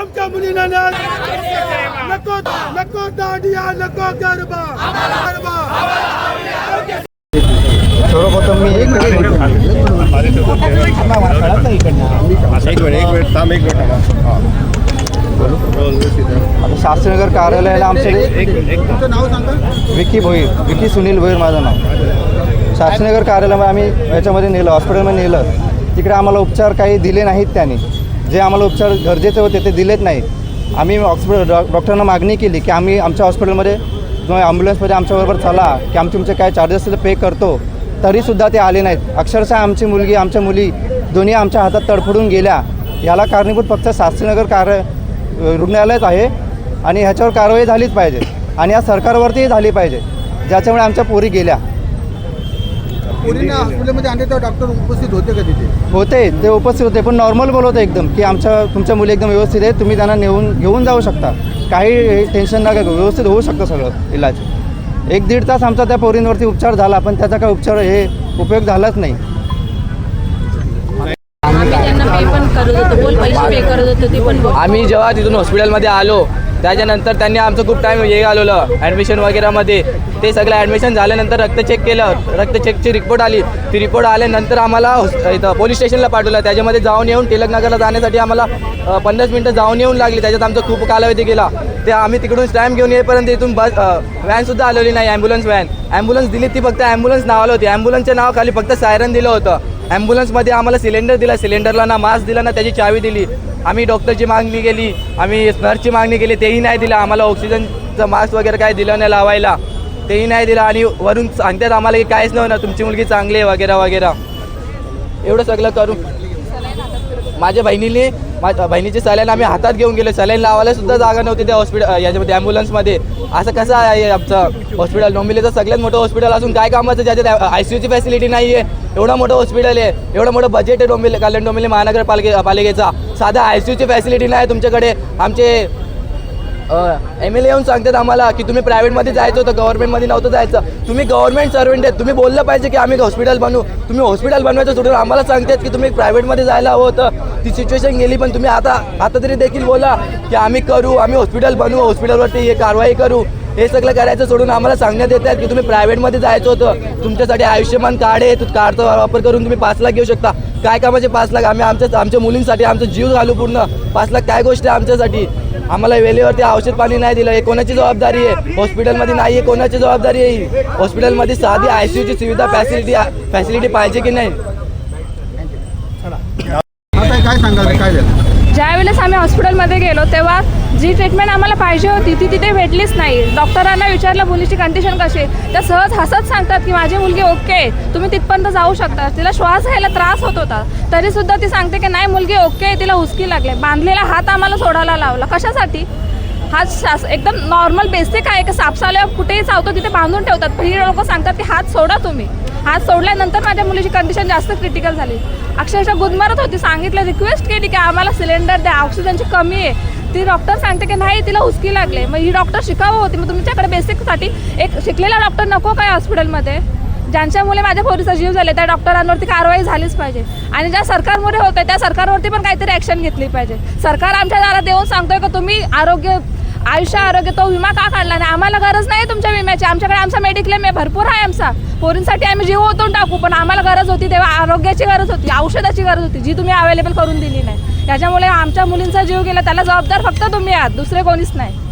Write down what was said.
आमच्या मुलींना नको नको दांडिया नको गरबा. गरबा. सर्वप्रथम मी एक थांब शास्त्रीनगर कार्यालयाला आमचे तुमचं नाव सांगा विकी भोईर विकी सुनील भोईर माझं नाव. शास्त्रीनगर कार्यालयामध्ये आम्ही याच्यामध्ये नेलं हॉस्पिटलमध्ये नेलं. तिकडे आम्हाला उपचार काही दिले नाहीत त्यांनी. जे आम्हाला उपचार गरजेचे होते ते दिलेत नाही आम्ही हॉस्पिटल डॉ डॉक्टरांना मागणी केली की आम्ही आमच्या हॉस्पिटलमध्ये किंवा ॲम्ब्युलन्समध्ये आमच्याबरोबर चला की आमचे तुमचे काय चार्जेस पे करतो. तरीसुद्धा ते आले नाहीत. अक्षरशः आमची मुलगी आमच्या मुली दोन्ही आमच्या हातात तडफडून गेल्या. याला कारणीभूत फक्त शास्त्रीनगर कार्य रुग्णालयच आहे आणि ह्याच्यावर कारवाई झालीच पाहिजे आणि या सरकारवरतीही झाली पाहिजे. ज्याच्यामुळे आमच्या पोरी गेल्या. मुलींना हॉस्पिटलमध्ये आणले तेव्हा डॉक्टर उपस्थित होते का तिथे? होते ते उपस्थित होते पण नॉर्मल बोलवते एकदम की आमच्या तुमच्या मुली एकदम व्यवस्थित आहे तुम्ही त्यांना नेऊन घेऊन जाऊ शकता. काही टेन्शन नका घेऊ व्यवस्थित होऊ शकतं सगळं इलाज. एक दीड तास आमचा त्या पोरींवरती उपचार झाला पण त्याचा काय उपचार हे उपयोग झालाच नाही. आम्ही त्यांना पे पण करत होतो बोल पैसे पे करत होतो ते पण बघ. आम्ही जेव्हा तिथून हॉस्पिटलमध्ये आलो त्याच्यानंतर त्यांनी आमचं खूप टाईम हे घालवलं ॲडमिशन वगैरेमध्ये. ते सगळं ॲडमिशन झाल्यानंतर रक्त चेक केलं. रक्त चेकची रिपोर्ट आली. ती रिपोर्ट आल्यानंतर आम्हाला इथं पोलीस स्टेशनला पाठवलं. त्याच्यामध्ये जाऊन येऊन टिळकनगरला जाण्यासाठी आम्हाला पन्नास मिनटं जाऊन येऊन लागली. त्याच्यात आमचा खूप कालावधी गेला. ते आम्ही तिकडून स्टॅम्प घेऊन येईपर्यंत इथून बस व्हॅनसुद्धा आलेली नाही. ॲम्ब्युलन्स व्हॅन ॲम्ब्युलन्स दिली ती फक्त ॲम्ब्युलन्स नावाला होती. ॲम्ब्युलन्सच्या नावाखाली फक्त सायरन दिलं होतं. ॲम्ब्युलन्समध्ये आम्हाला सिलेंडर दिला सिलेंडरला ना मास्क दिला ना त्याची चावी दिली. आम्ही डॉक्टरची मागणी केली आम्ही नर्सची मागणी केली तेही नाही दिलं. आम्हाला ऑक्सिजनचं मास्क वगैरे काय दिलं नाही लावायला. तेही नाही दिलं. आणि वरून सांगतात आम्हाला की काहीच नव्हतं. तुमची मुलगी चांगली आहे वगैरे वगैरे. एवढं सगळं करू माझ्या बहिणीने माझ्या बहिणीची सलाईन आम्ही हातात घेऊन गेलो. सलाईन लावायला सुद्धा जागा नव्हती त्या हॉस्पिटल याच्यामध्ये ॲम्ब्युलन्समध्ये असं कसं आहे आमचं हॉस्पिटल डोंबिवलीचं सगळ्यात मोठं हॉस्पिटल असून काय कामाचं ज्याच्यात आय सी यूची फॅसिलिटी नाही आहे एवढं मोठं हॉस्पिटल आहे. एवढं मोठं बजेट आहे डोंबिवली कल्याण डोंबिवली महानगरपालिके पालिकेचा. साधा आय सी यूची फॅसिलिटी नाही तुमच्याकडे. आमचे एम एल ए येऊन सांगतात आम्हाला की तुम्ही प्रायव्हेटमध्ये जायचं होतं गव्हर्नमेंटमध्ये नव्हतं जायचं. तुम्ही गव्हर्नमेंट सर्वंट आहेत. तुम्ही बोललं पाहिजे की आम्ही हॉस्पिटल बनवू तुम्ही हॉस्पिटल बनवायचं सोडून आम्हाला सांगतात की तुम्ही प्रायव्हेटमध्ये जायला हवं होतं. ती सिच्युएशन गेली पण तुम्ही आता आता तरी देखील बोला की आम्ही करू आम्ही हॉस्पिटल बनवू हॉस्पिटलवरती हे कारवाई करू. हे सगळं करायचं सोडून आम्हाला सांगण्यात येतात की तुम्ही प्रायव्हेटमध्ये जायचं होतं. तुमच्यासाठी आयुष्यमान कार्ड आहे. कार्डचा वापर करून तुम्ही पाच लाख घेऊ शकता. काय कामाचे पाच लाख? आम्ही आमच्या आमच्या मुलींसाठी आमचा जीव घालू पूर्ण. पाच लाख काय गोष्ट आहे आमच्यासाठी? आम्हाला वेळेवरती औषध पाणी नाही दिलं. हे कोणाची जबाबदारी आहे? हॉस्पिटलमध्ये नाही आहे कोणाची जबाबदारी आहे ही? हॉस्पिटलमध्ये साधी आय सी यूची सुविधा फॅसिलिटी फॅसिलिटी पाहिजे की नाही? आता काय सांगाल? काय झालं? ज्या वेळेस आम्ही हॉस्पिटलमध्ये गेलो तेव्हा जी ट्रीटमेंट आम्हाला पाहिजे होती ती तिथे भेटलीच नाही. डॉक्टरांना विचारलं मुलीची कंडिशन कशी आहे? त्या सहज हसत सांगतात की माझी मुलगी ओके आहे. तुम्ही तिथपर्यंत जाऊ शकता. तिला श्वास घ्यायला त्रास होत होता. तरीसुद्धा ती सांगते की नाही मुलगी ओके आहे तिला हुसकी लागले बांधलेला हात आम्हाला सोडायला लावला. कशासाठी? हात शास एकदम नॉर्मल बेसिक आहे का सापसाल्या कुठेही चावतो तिथे बांधून ठेवतात. पण ही लोक सांगतात की हात सोडा तुम्ही. हात सोडल्यानंतर माझ्या मुलीची कंडिशन जास्त क्रिटिकल झाली. अक्षरशः गुदमरत होती. सांगितलं रिक्वेस्ट केली की आम्हाला सिलेंडर द्या. ऑक्सिजनची कमी आहे. ती डॉक्टर सांगते की नाही तिला हुसकी लागले. मग ही डॉक्टर शिकावं होती. मग तुमच्याकडे बेसिकसाठी एक शिकलेला डॉक्टर नको काय हॉस्पिटलमध्ये ज्यांच्यामुळे माझ्या पोरीचा जीव झाले त्या डॉक्टरांवरती कारवाई झालीच पाहिजे. आणि ज्या सरकारमुळे होतं त्या सरकारवरती पण काहीतरी ॲक्शन घेतली पाहिजे. सरकार आमच्या दारात देऊन सांगतोय का तुम्ही आरोग्य आयुष्य आरोग्य तो विमा का काढला नाही? आम्हाला गरज नाही तुमच्या विम्याची. आमच्याकडे आमचा मेडिक्लेम आहे भरपूर आहे आमचा. पोरींसाठी आम्ही जीव ओतून टाकू पण आम्हाला गरज होती तेव्हा आरोग्याची गरज होती औषधाची गरज होती जी तुम्ही अवेलेबल करून दिली नाही. त्याच्यामुळे आमच्या मुलींचा जीव गेला त्याला जबाबदार फक्त तुम्ही आहात दुसरे कोणीच नाही.